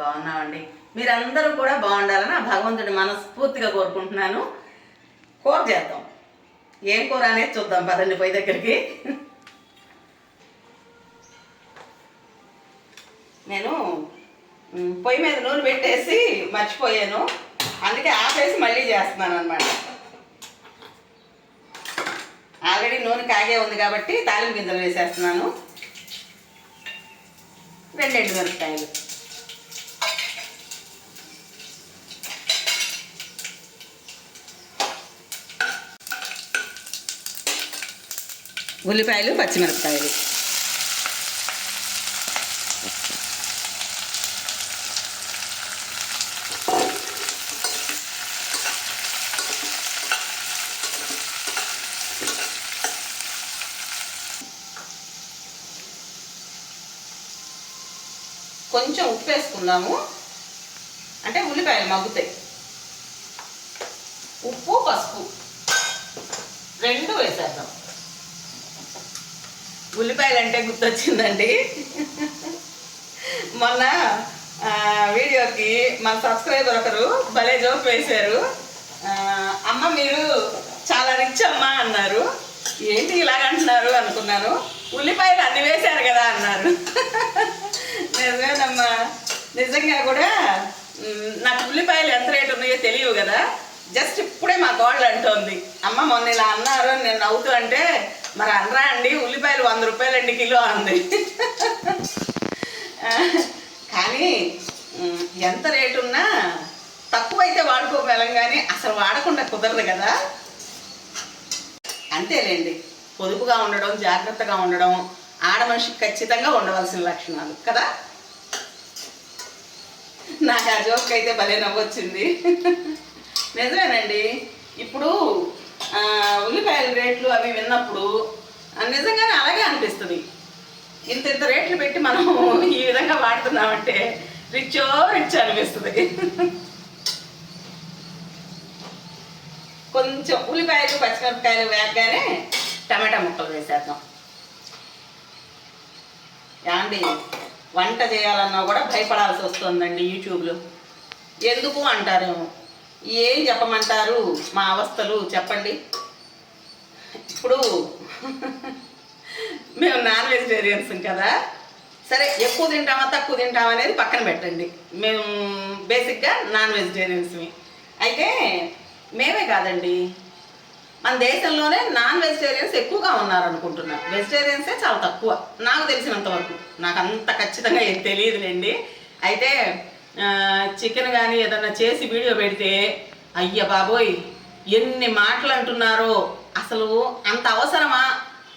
బాగున్నామండి. మీరందరూ కూడా బాగుండాలని ఆ భగవంతుడి మనస్ఫూర్తిగా కోరుకుంటున్నాను. కూర చేద్దాం. ఏం కూర అనేది చూద్దాం పదండి పొయ్యి దగ్గరికి. నేను పొయ్యి మీద నూనె పెట్టేసి మర్చిపోయాను. అందుకే ఆపేసి మళ్ళీ చేస్తున్నాను అనమాట ఆల్రెడీ నూనె కాగే ఉంది కాబట్టి తాలింపు గింజలు వేసేస్తున్నాను. రెండు ఎండు మిరపకాయలు ఉల్లిపాయలు పచ్చిమిరపకాయలు. కొంచెం ఉప్పు వేసుకుందాము. అంటే ఉల్లిపాయలు మగ్గుతాయి. ఉప్పు పసుపు. రెండు వేసేద్దాం. ఉల్లిపాయలు అంటే గుర్తొచ్చిందండి. మొన్న వీడియోకి మన సబ్స్క్రైబర్ ఒకరు భలే జోక్ వేశారు. అమ్మ మీరు చాలా రిచ్ అమ్మ అన్నారు. ఏంటి ఇలాగ అంటున్నారు అనుకున్నాను. ఉల్లిపాయలు అన్ని వేశారు కదా అన్నారు. నిజమేనమ్మా. నిజంగా కూడా నాకు ఉల్లిపాయలు ఎంత రేటు ఉన్నాయో తెలియవు కదా. జస్ట్ ఇప్పుడే మా గోళ్ళు అంటోంది. అమ్మ మొన్న ఇలా అన్నారు నేను నవ్వుతూ అంటే మరి అనరా అండి ఉల్లిపాయలు వంద రూపాయలు అండి కిలో అంది. కానీ ఎంత రేటు ఉన్నా తక్కువైతే వాడుకోగలం కానీ అసలు వాడకుండా కుదరదు కదా. అంతేలేండి పొదుపుగా ఉండడం జాగ్రత్తగా ఉండడం ఆడ మనిషికి ఖచ్చితంగా ఉండవలసిన లక్షణాలు కదా? నాకు ఆ జోక్ అయితే భలే నవ్వొచ్చింది. నిజమేనండి ఇప్పుడు ఉల్లిపాయల రేట్లు అవి విన్నప్పుడు నిజంగానే అలాగే అనిపిస్తుంది. ఇంత ఇంత రేట్లు పెట్టి మనం ఈ విధంగా వాడుతున్నామంటే రిచ్చో రిచ్ అనిపిస్తుంది. కొంచెం ఉల్లిపాయలు పచ్చిమిరపకాయలు వేగగానే టమాటా ముక్కలు వేసేద్దాం. యాండి వంట చేయాలన్నా కూడా భయపడాల్సి వస్తుందండి యూట్యూబ్లో. ఎందుకు అంటారేమో. ఏం చెప్పమంటారు? మా అవస్థలు చెప్పండి. ఇప్పుడు మేము నాన్ వెజిటేరియన్స్ కదా. సరే ఎక్కువ తింటామా తక్కువ తింటామా అనేది పక్కన పెట్టండి. మేము బేసిక్గా నాన్ వెజిటేరియన్స్మి అయితే మేమే కాదండి. మన దేశంలోనే నాన్ వెజిటేరియన్స్ ఎక్కువగా ఉన్నారు అనుకుంటున్నా వెజిటేరియన్సే చాలా తక్కువ. నాకు తెలిసినంత వరకు నాకు అంత ఖచ్చితంగా ఏం తెలియదులేండి. అయితే చికెన్ కానీ ఏదన్నా చేసి వీడియో పెడితే అయ్య బాబోయ్ ఎన్ని మాటలు అంటున్నారో అసలు అంత అవసరమా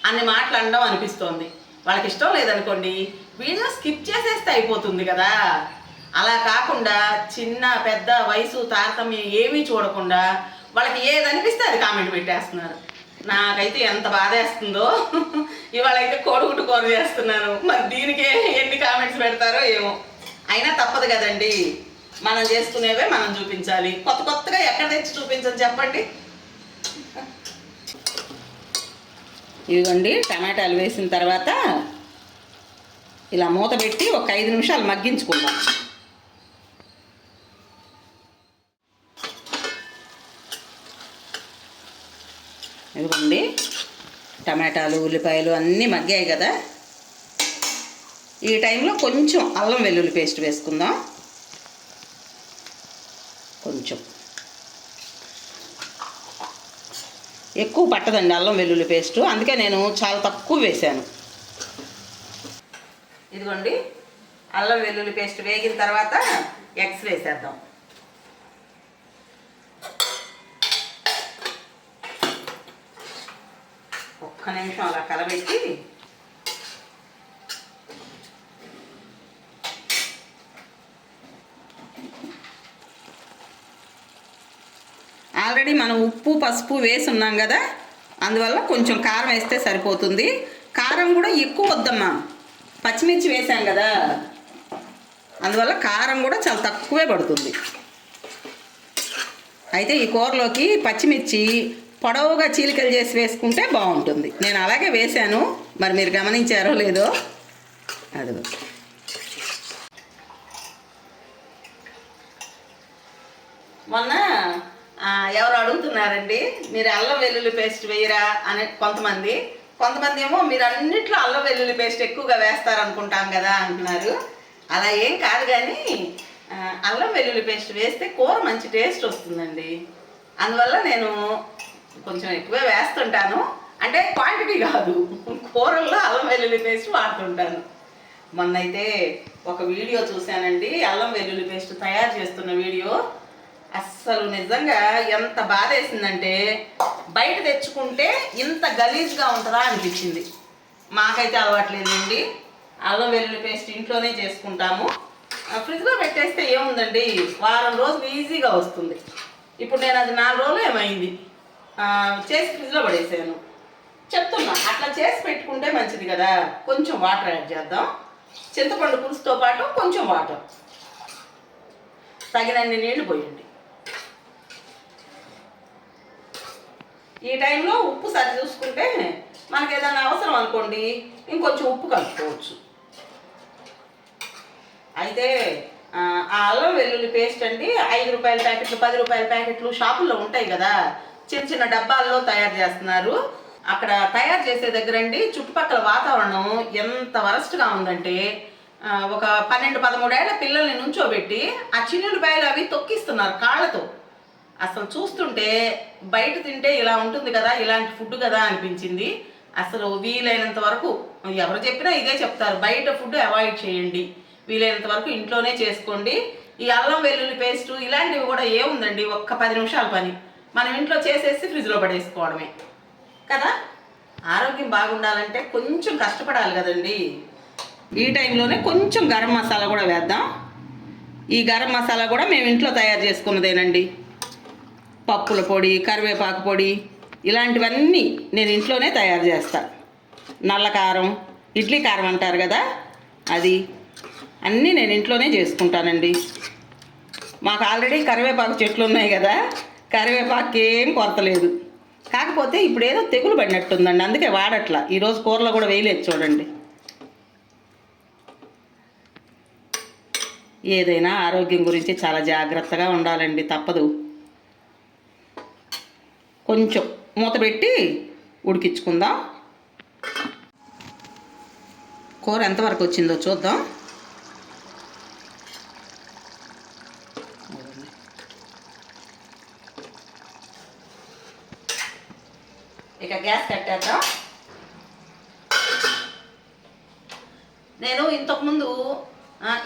అన్ని మాటలు అనడం అనిపిస్తోంది. వాళ్ళకి ఇష్టం లేదనుకోండి వీడియో స్కిప్ చేసేస్తే అయిపోతుంది కదా. అలా కాకుండా చిన్న పెద్ద వయసు తారతమ్యం ఏమీ చూడకుండా వాళ్ళకి ఏది అనిపిస్తే అది కామెంట్ పెట్టేస్తున్నారు. నాకైతే ఎంత బాధేస్తుందో ఇవాళ అయితే కోడిగుడ్డు కూర చేస్తున్నాను. మరి దీనికే ఎన్ని కామెంట్స్ పెడతారో ఏమో. అయినా తప్పదు కదండి. మనం చేసుకునేవే మనం చూపించాలి. కొత్త కొత్తగా ఎక్కడ తెచ్చి చూపించని చెప్పండి. ఇదిగోండి టమాటాలు వేసిన తర్వాత ఇలా మూత పెట్టి ఒక ఐదు నిమిషాలు మగ్గించుకుందాం. ఇదిగోండి టమాటాలు ఉల్లిపాయలు అన్నీ మగ్గాయి కదా. ఈ టైంలో కొంచెం అల్లం వెల్లుల్లి పేస్ట్ వేసుకుందాం. కొంచెం. ఎక్కువ పట్టదండి అల్లం వెల్లుల్లి పేస్ట్. అందుకే నేను చాలా తక్కువ వేశాను ఇదిగోండి. అల్లం వెల్లుల్లి పేస్ట్ వేగిన తర్వాత ఎగ్స్ వేసేద్దాం. ఒక్క ఒక్క నిమిషం అలా కలబెట్టి ఆల్రెడీ మనం ఉప్పు పసుపు వేసి ఉన్నాం కదా? అందువల్ల కొంచెం కారం వేస్తే సరిపోతుంది. కారం కూడా ఎక్కువ వద్దమ్మా. పచ్చిమిర్చి వేసాం కదా? అందువల్ల కారం కూడా చాలా తక్కువే పడుతుంది. అయితే ఈ కూరలోకి పచ్చిమిర్చి పొడవుగా చీలికలు చేసి వేసుకుంటే బాగుంటుంది. నేను అలాగే వేశాను. మరి మీరు గమనించారో లేదో? అది. మొన్న ఎవరు అడుగుతున్నారండి? మీరు అల్లం వెల్లుల్లి పేస్ట్ వేయరా అని కొంతమంది. కొంతమంది ఏమో మీరు అన్నిట్లో అల్లం వెల్లుల్లి పేస్ట్ ఎక్కువగా వేస్తారనుకుంటాం కదా అంటున్నారు. అలా ఏం కాదు కానీ అల్లం వెల్లుల్లి పేస్ట్ వేస్తే కూర మంచి టేస్ట్ వస్తుందండి. అందువల్ల నేను కొంచెం ఎక్కువే వేస్తుంటాను. అంటే క్వాంటిటీ కాదు. కూరల్లో అల్లం వెల్లుల్లి పేస్ట్ వాడుతుంటాను. మొన్నైతే ఒక వీడియో చూశానండి. అల్లం వెల్లుల్లి పేస్ట్ తయారు చేస్తున్న వీడియో. అస్సలు నిజంగా ఎంత బాధ వేసిందంటే బయట తెచ్చుకుంటే ఇంత గలీజ్గా ఉంటుందా అనిపించింది. మాకైతే అలవాట్లేదండి. అల్లం వెల్లుల్లి పేస్ట్ ఇంట్లోనే చేసుకుంటాము. ఫ్రిడ్జ్లో పెట్టేస్తే ఏముందండి? వారం రోజులు ఈజీగా వస్తుంది. ఇప్పుడు నేను అది నాలుగు రోజులు ఏమైంది? చేసి ఫ్రిడ్జ్లో పడేసాను. చెప్తున్నా అట్లా చేసి పెట్టుకుంటే మంచిది కదా. కొంచెం వాటర్ యాడ్ చేద్దాం. చింతపండు పులుసుతో పాటు కొంచెం వాటర్. తగినన్ని నీళ్ళు పోయండి. ఈ టైంలో ఉప్పు సరి చూసుకుంటే మనకి ఏదైనా అవసరం అనుకోండి ఇంకొంచెం ఉప్పు కలుపుకోవచ్చు. అయితే ఆ అల్లం వెల్లుల్లి పేస్ట్ అండి ఐదు రూపాయల ప్యాకెట్లు పది రూపాయల ప్యాకెట్లు షాపుల్లో ఉంటాయి కదా. చిన్న చిన్న డబ్బాల్లో తయారు చేస్తున్నారు. అక్కడ తయారు చేసే దగ్గర అండి చుట్టుపక్కల వాతావరణం ఎంత వరస్ట్గా ఉందంటే ఒక పన్నెండు పదమూడేళ్ళ పిల్లల్ని నుంచోబెట్టి ఆ చిన్నులపాయలు అవి తొక్కిస్తున్నారు కాళ్ళతో. అసలు చూస్తుంటే బయట తింటే ఇలా ఉంటుంది కదా ఇలాంటి ఫుడ్ కదా అనిపించింది. అసలు వీలైనంత వరకు ఎవరు చెప్పినా ఇదే చెప్తారు బయట ఫుడ్ అవాయిడ్ చేయండి. వీలైనంత వరకు ఇంట్లోనే చేసుకోండి. ఈ అల్లం వెల్లుల్లి పేస్ట్ ఇలాంటివి కూడా ఏముందండి ఒక్క పది నిమిషాల పని. మనం ఇంట్లో చేసేసి ఫ్రిడ్జ్లో పడేసుకోవడమే. కదా? ఆరోగ్యం బాగుండాలంటే కొంచెం కష్టపడాలి కదండి. ఈ టైంలోనే కొంచెం గరం మసాలా కూడా వేద్దాం. ఈ గరం మసాలా కూడా మేము ఇంట్లో తయారు చేసుకున్నదేనండి. పప్పుల పొడి కరివేపాకు పొడి ఇలాంటివన్నీ నేను ఇంట్లోనే తయారు చేస్తాను నల్ల కారం ఇడ్లీ కారం అంటారు కదా అది అన్నీ నేను ఇంట్లోనే చేసుకుంటానండి. మాకు ఆల్రెడీ కరివేపాకు చెట్లు ఉన్నాయి కదా కరివేపాకు ఏం కొరత లేదు. కాకపోతే ఇప్పుడు ఏదో తెగులు పడినట్టుందండి అందుకే వాడట్లా. ఈరోజు కూరలో కూడా వేయలేదు చూడండి. ఏదైనా ఆరోగ్యం గురించి చాలా జాగ్రత్తగా ఉండాలండి తప్పదు. కొంచెం మూత పెట్టి ఉడికించుకుందాం. కూర ఎంతవరకు వచ్చిందో చూద్దాం. ఇక గ్యాస్ కట్టేద్దాం. నేను ఇంతకుముందు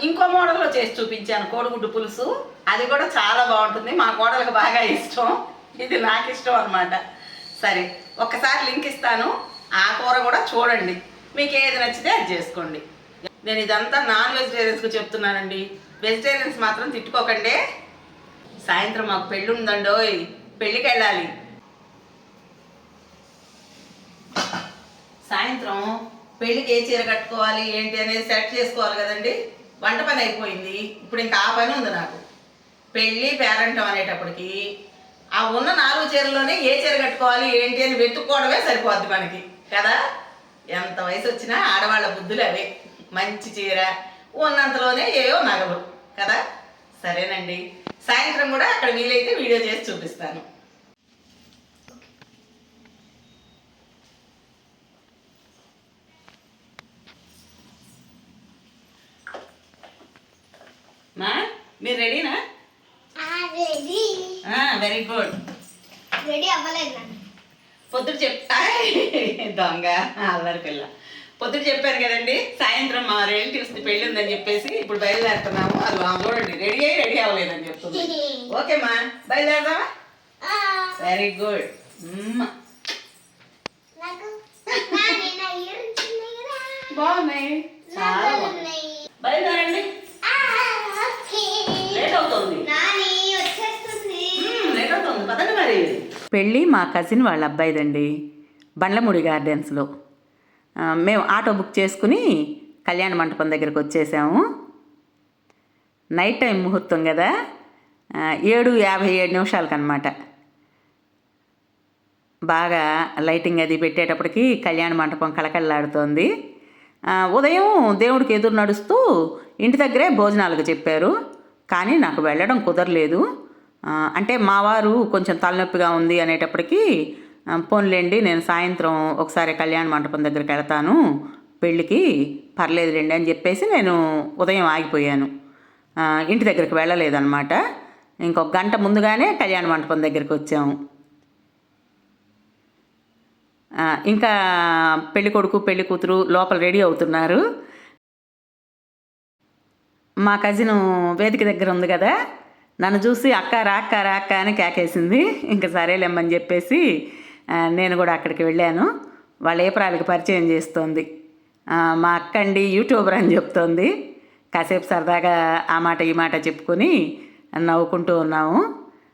ఇంకో మోడల్లో చేసి చూపించాను కోడిగుడ్డు పులుసు. అది కూడా చాలా బాగుంటుంది. మా కోడలకు బాగా ఇష్టం. ఇది నాకు ఇష్టం అనమాట సరే ఒక్కసారి లింక్ ఇస్తాను. ఆ కూర కూడా చూడండి. మీకు ఏది నచ్చితే అది చేసుకోండి. నేను ఇదంతా నాన్ వెజిటేరియన్స్కి చెప్తున్నానండి. వెజిటేరియన్స్ మాత్రం తిట్టుకోకండి. సాయంత్రం మాకు పెళ్ళి ఉందండోయ్ పెళ్ళికి వెళ్ళాలి సాయంత్రం పెళ్ళికి ఏ చీర కట్టుకోవాలి ఏంటి అనేది సెట్ చేసుకోవాలి కదండి. వంట పని అయిపోయింది. ఇప్పుడు ఇంకా ఆ పని ఉంది నాకు. పెళ్ళి పేరంటం అనేటప్పటికి ఆ ఉన్న నాలుగు చీరలోనే ఏ చీర కట్టుకోవాలి ఏంటి అని వెతుక్కోవడమే సరిపోద్ది మనకి. కదా? ఎంత వయసు వచ్చినా ఆడవాళ్ళ బుద్ధులు అవే. మంచి చీర ఉన్నంతలోనే ఏవో నగలు. కదా? సరేనండి. సాయంత్రం కూడా అక్కడ వీలైతే వీడియో చేసి చూపిస్తాను. మా మీరు రెడీనా? వెరీ గుడ్ రెడీ అవ్వలేదు పొద్దుడు చెప్తా దొంగ అల్లరి పిల్ల. పొద్దుడు చెప్పాను కదండి సాయంత్రం మా రిలేటివ్స్ పెళ్ళి ఉందని చెప్పేసి ఇప్పుడు బయలుదేరుతున్నాము. అది చూడండి రెడీ అయ్యి రెడీ అవ్వలేదని చెప్తుంది. ఓకేమ్మా బయలుదేరదామా? వెరీ గుడ్ బాగున్నాయి. బయలుదేరండి. పెళ్ళి మా కజిన్ వాళ్ళ అబ్బాయిదండి బండ్లమూడి గార్డెన్స్లో. మేము ఆటో బుక్ చేసుకుని కళ్యాణ మంటపం దగ్గరికి వచ్చేసాము. నైట్ టైం ముహూర్తం కదా ఏడు యాభై ఏడు నిమిషాలకనమాట. బాగా లైటింగ్ అది పెట్టేటప్పటికి కళ్యాణ మంటపం కళకళలాడుతోంది. ఉదయం దేవుడికి ఎదురు నడుస్తూ ఇంటి దగ్గరే భోజనాలకు చెప్పారు. కానీ నాకు వెళ్ళడం కుదరలేదు. అంటే మా వారు కొంచెం తలనొప్పిగా ఉంది అనేటప్పటికీ పోన్లేండి నేను సాయంత్రం ఒకసారి కళ్యాణ మంటపం దగ్గరికి వెళ్తాను పెళ్ళికి పర్లేదులేండి అని చెప్పేసి నేను ఉదయం ఆగిపోయాను. ఇంటి దగ్గరికి వెళ్ళలేదన్నమాట. ఇంకొక గంట ముందుగానే కళ్యాణ మంటపం దగ్గరికి వచ్చాము. ఇంకా పెళ్ళి కొడుకు పెళ్ళి కూతురు లోపల రెడీ అవుతున్నారు. మా కజిన్ వేదిక దగ్గర ఉంది కదా నన్ను చూసి అక్క రాక్క రాక్క అని కేకేసింది. ఇంకా సరేలేమ్మని చెప్పేసి నేను కూడా అక్కడికి వెళ్ళాను. వాళ్ళ ఏప్రాలకి పరిచయం చేస్తోంది. మా అక్క అండి యూట్యూబర్ అని చెప్తోంది. కాసేపు సరదాగా ఆ మాట ఈ మాట చెప్పుకొని నవ్వుకుంటూ ఉన్నాము.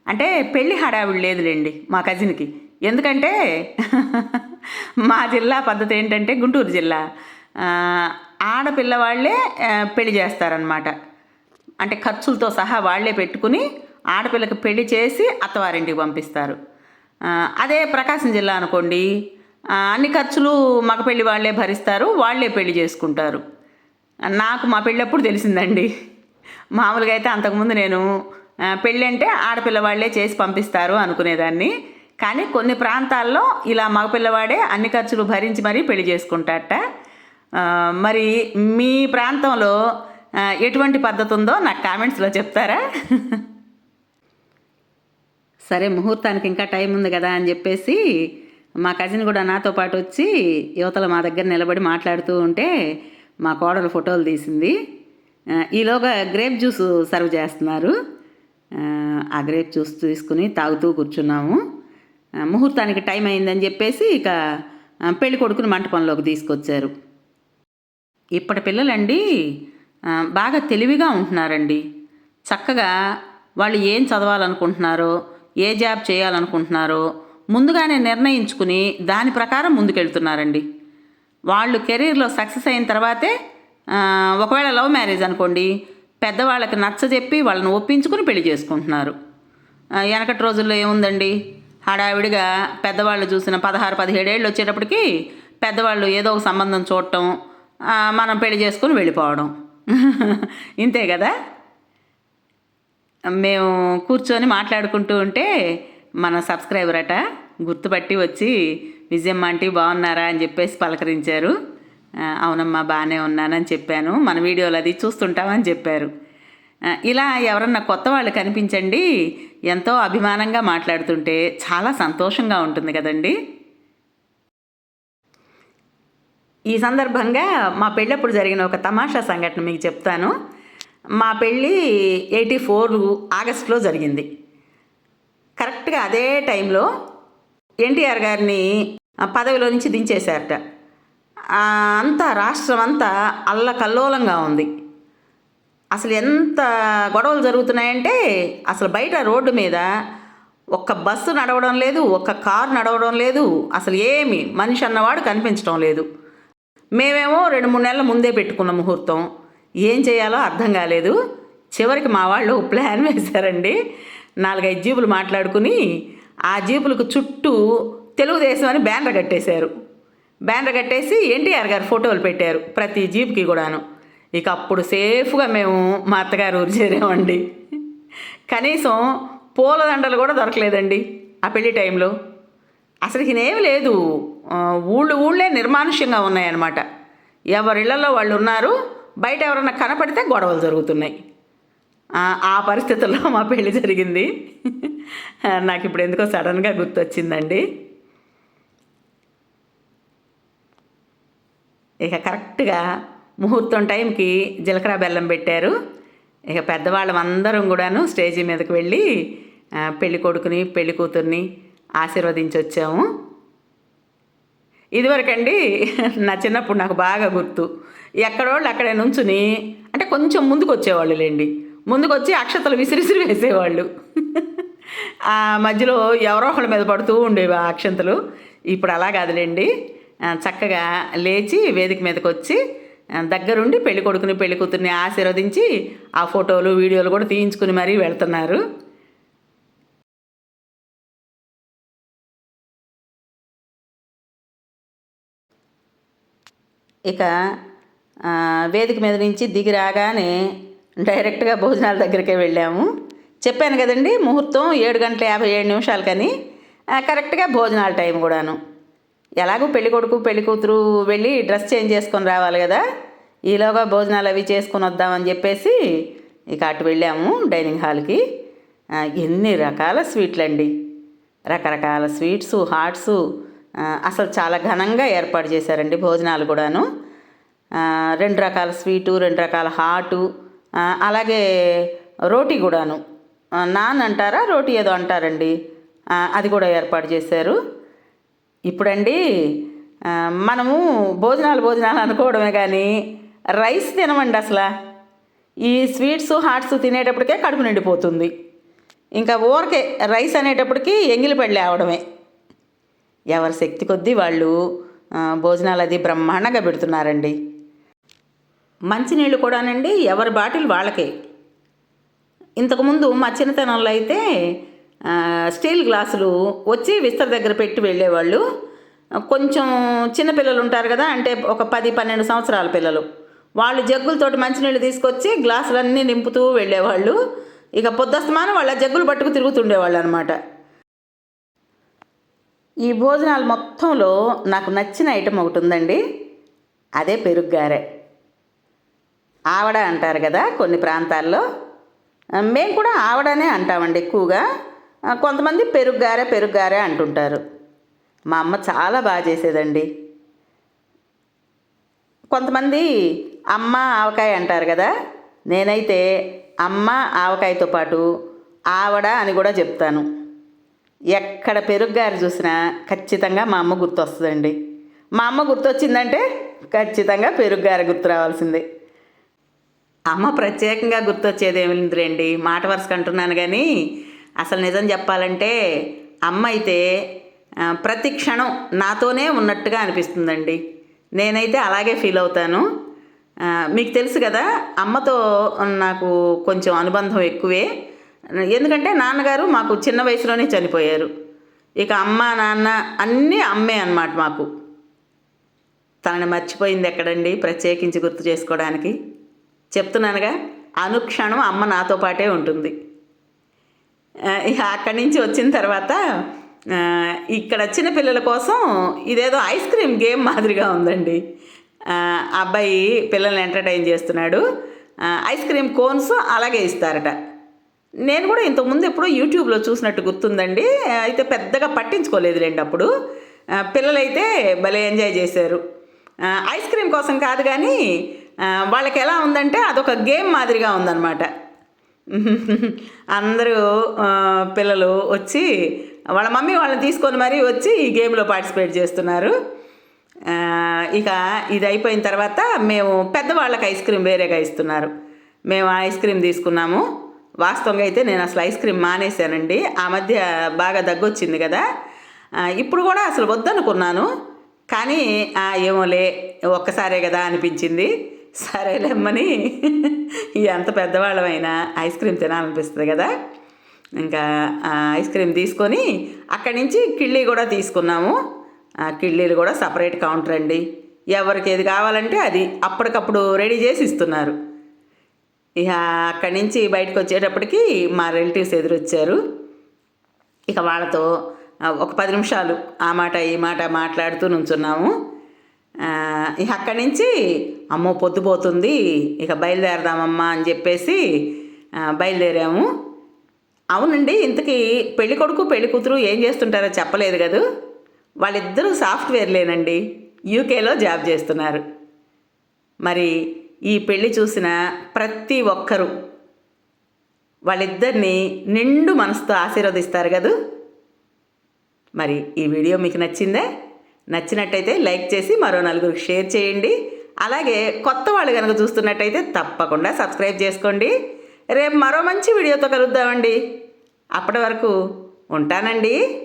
అంటే పెళ్ళి హడావిడి లేదులేండి మా కజిన్కి. ఎందుకంటే మా జిల్లా పద్ధతి ఏంటంటే గుంటూరు జిల్లా. ఆడపిల్లవాళ్ళే ఆడపిల్ల వాళ్ళే పెళ్ళి చేస్తారనమాట అంటే ఖర్చులతో సహా వాళ్ళే పెట్టుకుని ఆడపిల్లకి పెళ్ళి చేసి అత్తవారింటికి పంపిస్తారు. అదే ప్రకాశం జిల్లా అనుకోండి. అన్ని ఖర్చులు మగ పెళ్ళి వాళ్ళే భరిస్తారు వాళ్ళే పెళ్ళి చేసుకుంటారు. నాకు మా పెళ్ళప్పుడు తెలిసిందండి. మామూలుగా అయితే అంతకుముందు నేను పెళ్ళి అంటే ఆడపిల్ల వాళ్ళే చేసి పంపిస్తారు అనుకునేదాన్ని. కానీ కొన్ని ప్రాంతాల్లో ఇలా మగపిల్లవాడే అన్ని ఖర్చులు భరించి మరీ పెళ్ళి చేసుకుంటాట మరి మీ ప్రాంతంలో ఎటువంటి పద్ధతి ఉందో నాకు కామెంట్స్లో చెప్తారా? సరే ముహూర్తానికి ఇంకా టైం ఉంది కదా అని చెప్పేసి మా కజిన్ కూడా నాతో పాటు వచ్చి యువతల మా దగ్గర నిలబడి మాట్లాడుతూ ఉంటే మా కోడలు ఫోటోలు తీసింది. ఈలోగా గ్రేప్ జ్యూస్ సర్వ్ చేస్తున్నారు. ఆ, గ్రేప్ జ్యూస్ తీసుకుని తాగుతూ కూర్చున్నాము. ముహూర్తానికి టైం అయిందని చెప్పేసి ఇక ఆ, పెళ్ళి కొడుకుని మంటపంలోకి తీసుకొచ్చారు. ఇప్పటి పిల్లలండి బాగా తెలివిగా ఉంటున్నారండి. చక్కగా వాళ్ళు ఏం చదవాలనుకుంటున్నారో ఏ జాబ్ చేయాలనుకుంటున్నారో ముందుగానే నిర్ణయించుకుని దాని ప్రకారం ముందుకెళ్తున్నారండి. వాళ్ళు కెరీర్లో సక్సెస్ అయిన తర్వాతే ఒకవేళ లవ్ మ్యారేజ్ అనుకోండి పెద్దవాళ్ళకి నచ్చజెప్పి వాళ్ళని ఒప్పించుకుని పెళ్ళి చేసుకుంటున్నారు. వెనకటి రోజుల్లో ఏముందండి? హడావిడిగా పెద్దవాళ్ళు చూసిన పదహారు పదిహేడేళ్ళు వచ్చేటప్పటికి పెద్దవాళ్ళు ఏదో ఒక సంబంధం చూడటం మనం పెళ్ళి చేసుకుని వెళ్ళిపోవడం. ఇంతే కదా? మేము కూర్చొని మాట్లాడుకుంటూ ఉంటే మన సబ్స్క్రైబర్ అట గుర్తుపట్టి వచ్చి విజయమ్మ ఆంటీ బాగున్నారా? అని చెప్పేసి పలకరించారు. అవునమ్మా బాగానే ఉన్నానని చెప్పాను. మన వీడియోలు అది చూస్తుంటామని చెప్పారు. ఇలా ఎవరన్నా కొత్త వాళ్ళు కనిపించండి ఎంతో అభిమానంగా మాట్లాడుతుంటే చాలా సంతోషంగా ఉంటుంది కదండీ. ఈ సందర్భంగా మా పెళ్ళప్పుడు జరిగిన ఒక తమాషా సంఘటన మీకు చెప్తాను. మా పెళ్ళి ఎయిటీ ఫోర్ ఆగస్టులో జరిగింది. కరెక్ట్గా అదే టైంలో ఎన్టీఆర్ గారిని పదవిలో నుంచి దించేశారట. అంతా రాష్ట్రం అంతా అల్లకల్లోలంగా ఉంది. అసలు ఎంత గొడవలు జరుగుతున్నాయంటే అసలు బయట రోడ్డు మీద ఒక్క బస్సు నడవడం లేదు ఒక్క కారు నడవడం లేదు అసలు ఏమి మనిషి అన్నవాడు కనిపించడం లేదు. మేమేమో రెండు మూడు నెలల ముందే పెట్టుకున్న ముహూర్తం. ఏం చేయాలో అర్థం కాలేదు. చివరికి మా వాళ్ళు ప్లాన్ వేశారండి. నాలుగైదు జీపులు మాట్లాడుకుని ఆ జీపులకు చుట్టూ తెలుగుదేశం అని బ్యానర్ కట్టేశారు. బ్యానర్ కట్టేసి ఎన్టీఆర్ గారు ఫోటోలు పెట్టారు ప్రతి జీప్కి కూడాను. ఇక అప్పుడు సేఫ్గా మేము మా అత్తగారు ఊరు చేరామండి. కనీసం పూలదండలు కూడా దొరకలేదండి ఆ పెళ్ళి టైంలో. అసలు ఇనేమి లేదు. ఊళ్ళు ఊళ్ళే నిర్మానుష్యంగా ఉన్నాయన్నమాట. ఎవరిళ్ళలో వాళ్ళు ఉన్నారు బయట ఎవరన్నా కనపడితే గొడవలు జరుగుతున్నాయి. ఆ, పరిస్థితుల్లో మా పెళ్ళి జరిగింది. నాకు ఇప్పుడు ఎందుకో సడన్గా గుర్తొచ్చిందండి. ఇక కరెక్ట్గా ముహూర్తం టైంకి జీలకర్ర బెల్లం పెట్టారు. ఇక పెద్దవాళ్ళం అందరం కూడాను స్టేజీ మీదకి వెళ్ళి పెళ్ళి కొడుకుని పెళ్ళి కూతుర్ని ఆశీర్వదించి వచ్చాము ఇదివరకండి నా చిన్నప్పుడు నాకు బాగా గుర్తు. ఎక్కడోళ్ళు అక్కడే నుంచుని అంటే కొంచెం ముందుకు వచ్చేవాళ్ళు లేండి. ముందుకు వచ్చి అక్షతలు విసిరిసిరి వేసేవాళ్ళు. ఆ మధ్యలో ఎవరో ఒకళ్ళ మీద పడుతూ ఉండేవి ఆ అక్షంతలు. ఇప్పుడు అలా కాదులేండి. చక్కగా లేచి వేదిక మీదకి వచ్చి దగ్గరుండి పెళ్ళి కొడుకుని పెళ్ళి కూతుర్ని ఆశీర్వదించి ఆ ఫోటోలు వీడియోలు కూడా తీయించుకుని మరీ వెళ్తున్నారు. ఇక వేదిక మీద నుంచి దిగి రాగానే డైరెక్ట్గా భోజనాల దగ్గరికే వెళ్ళాము. చెప్పాను కదండి ముహూర్తం ఏడు గంటల యాభై ఏడు నిమిషాలకని. కానీ కరెక్ట్గా భోజనాల టైం కూడాను. ఎలాగో పెళ్ళి కొడుకు పెళ్ళి కూతురు వెళ్ళి డ్రెస్ చేంజ్ చేసుకొని రావాలి కదా ఈలోగా భోజనాలు అవి చేసుకొని వద్దామని చెప్పేసి ఇక అటు వెళ్ళాము డైనింగ్ హాల్కి. ఎన్ని రకాల స్వీట్లు అండి రకరకాల స్వీట్స్ హాట్స్ అసలు చాలా ఘనంగా ఏర్పాటు చేశారండి భోజనాలు కూడాను. రెండు రకాల స్వీటు రెండు రకాల హాటు అలాగే రోటీ కూడాను. నాన్ అంటారా రోటీ ఏదో అంటారండి. అది కూడా ఏర్పాటు చేశారు. ఇప్పుడండి మనము భోజనాలు భోజనాలు అనుకోవడమే కానీ రైస్ తినమండి అసలు. ఈ స్వీట్స్ హాట్స్ తినేటప్పటికే కడుపు నిండిపోతుంది. ఇంకా ఊరకే రైస్ అనేటప్పటికి ఎంగిలి ఆవడమే అవడమే ఎవరి శక్తి కొద్దీ వాళ్ళు భోజనాలు అది బ్రహ్మాండంగా పెడుతున్నారండి. మంచినీళ్ళు కూడానండి ఎవరి బాటిల్ వాళ్ళకే. ఇంతకుముందు మా చిన్నతనంలో అయితే స్టీల్ గ్లాసులు వచ్చి విస్తర దగ్గర పెట్టి వెళ్ళేవాళ్ళు. కొంచెం చిన్నపిల్లలు ఉంటారు కదా అంటే ఒక పది పన్నెండు సంవత్సరాల పిల్లలు. వాళ్ళు జగ్గులతోటి మంచినీళ్ళు తీసుకొచ్చి గ్లాసులన్నీ నింపుతూ వెళ్ళేవాళ్ళు. ఇక పొద్దుస్తమానం వాళ్ళ జగ్గులు పట్టుకు తిరుగుతుండేవాళ్ళు అనమాట ఈ భోజనాలు మొత్తంలో నాకు నచ్చిన ఐటెం ఒకటి ఉందండి. అదే పెరుగ్గారె. ఆవడ అంటారు కదా కొన్ని ప్రాంతాల్లో. మేము కూడా ఆవడనే అంటామండి ఎక్కువగా. కొంతమంది పెరుగ్గారె పెరుగ్గారె అంటుంటారు. మా అమ్మ చాలా బాగా చేసేదండి. కొంతమంది అమ్మ ఆవకాయ అంటారు కదా. నేనైతే అమ్మ ఆవకాయతో పాటు ఆవడ అని కూడా చెప్తాను. ఎక్కడ పెరుగ్గారు చూసినా ఖచ్చితంగా మా అమ్మ గుర్తొస్తుందండి. మా అమ్మ గుర్తొచ్చిందంటే ఖచ్చితంగా పెరుగ్గారు గుర్తు రావాల్సిందే. అమ్మ ప్రత్యేకంగా గుర్తొచ్చేది ఏమిలేండి మాట వరుసకు అంటున్నాను కానీ అసలు నిజం చెప్పాలంటే అమ్మ అయితే ప్రతి క్షణం నాతోనే ఉన్నట్టుగా అనిపిస్తుందండి. నేనైతే అలాగే ఫీల్ అవుతాను. మీకు తెలుసు కదా అమ్మతో నాకు కొంచెం అనుబంధం ఎక్కువే. ఎందుకంటే నాన్నగారు మాకు చిన్న వయసులోనే చనిపోయారు. ఇక అమ్మ నాన్న అన్నీ అమ్మే అన్నమాట మాకు. తనని మర్చిపోయింది ఎక్కడండి? ప్రత్యేకించి గుర్తు చేసుకోవడానికి. చెప్తున్నానుగా అనుక్షణం అమ్మ నాతో పాటే ఉంటుంది. ఇక అక్కడి నుంచి వచ్చిన తర్వాత ఇక్కడ చిన్న పిల్లల కోసం ఇదేదో ఐస్ క్రీమ్ గేమ్ మాదిరిగా ఉందండి. అబ్బాయి పిల్లల్ని ఎంటర్టైన్ చేస్తున్నాడు. ఐస్ క్రీమ్ కోన్స్ అలాగే ఇస్తారట. నేను కూడా ఇంతకుముందు ఎప్పుడో యూట్యూబ్లో చూసినట్టు గుర్తుందండి. అయితే పెద్దగా పట్టించుకోలేదులేండి అప్పుడు. పిల్లలైతే భలే ఎంజాయ్ చేశారు. ఐస్ క్రీమ్ కోసం కాదు కానీ వాళ్ళకి ఎలా ఉందంటే అదొక గేమ్ మాదిరిగా ఉందన్నమాట. అందరూ పిల్లలు వచ్చి వాళ్ళ మమ్మీ వాళ్ళని తీసుకొని మరీ వచ్చి ఈ గేమ్లో పార్టిసిపేట్ చేస్తున్నారు. ఇక ఇది అయిపోయిన తర్వాత మేము పెద్దవాళ్ళకి ఐస్ క్రీమ్ వేరేగా ఇస్తున్నారు. మేము ఐస్ క్రీమ్ తీసుకున్నాము. వాస్తవంగా అయితే నేను అసలు ఐస్ క్రీమ్ మానేశానండి. ఆ మధ్య బాగా దగ్గొచ్చింది కదా. ఇప్పుడు కూడా అసలు వద్దనుకున్నాను. కానీ ఆ, ఏమోలే ఒక్కసారే కదా అనిపించింది. సరేలేమ్మని ఎంత పెద్దవాళ్ళమైనా ఐస్ క్రీమ్ తినాలనిపిస్తుంది కదా. ఇంకా ఐస్ క్రీమ్ తీసుకొని అక్కడి నుంచి కిళ్ళీ కూడా తీసుకున్నాము. ఆ కిళ్ళీలు కూడా సపరేట్ కౌంటర్ అండి. ఎవరికి ఏది కావాలంటే అది అప్పటికప్పుడు రెడీ చేసి ఇస్తున్నారు. ఇక అక్కడి నుంచి బయటకు వచ్చేటప్పటికి మా రిలేటివ్స్ ఎదురొచ్చారు. ఇక వాళ్ళతో ఒక పది నిమిషాలు ఆ మాట ఈ మాట మాట్లాడుతూ నుంచున్నాము. ఇక అక్కడి నుంచి అమ్మో పొద్దుపోతుంది ఇక బయలుదేరదామమ్మా అని చెప్పేసి బయలుదేరాము. అవునండి ఇంతకీ పెళ్ళి కొడుకు పెళ్ళి కూతురు ఏం చేస్తుంటారో చెప్పలేదు కదూ? వాళ్ళిద్దరూ సాఫ్ట్వేర్లేనండి యూకేలో జాబ్ చేస్తున్నారు. మరి ఈ పెళ్ళి చూసిన ప్రతి ఒక్కరూ వాళ్ళిద్దరిని నిండు మనసుతో ఆశీర్వదిస్తారు కదూ? మరి ఈ వీడియో మీకు నచ్చిందే? నచ్చినట్టయితే లైక్ చేసి మరో నలుగురికి షేర్ చేయండి. అలాగే కొత్త వాళ్ళు కనుక చూస్తున్నట్టయితే తప్పకుండా సబ్స్క్రైబ్ చేసుకోండి. రేపు మరో మంచి వీడియోతో కలుద్దామండి. అప్పటి వరకు ఉంటానండి.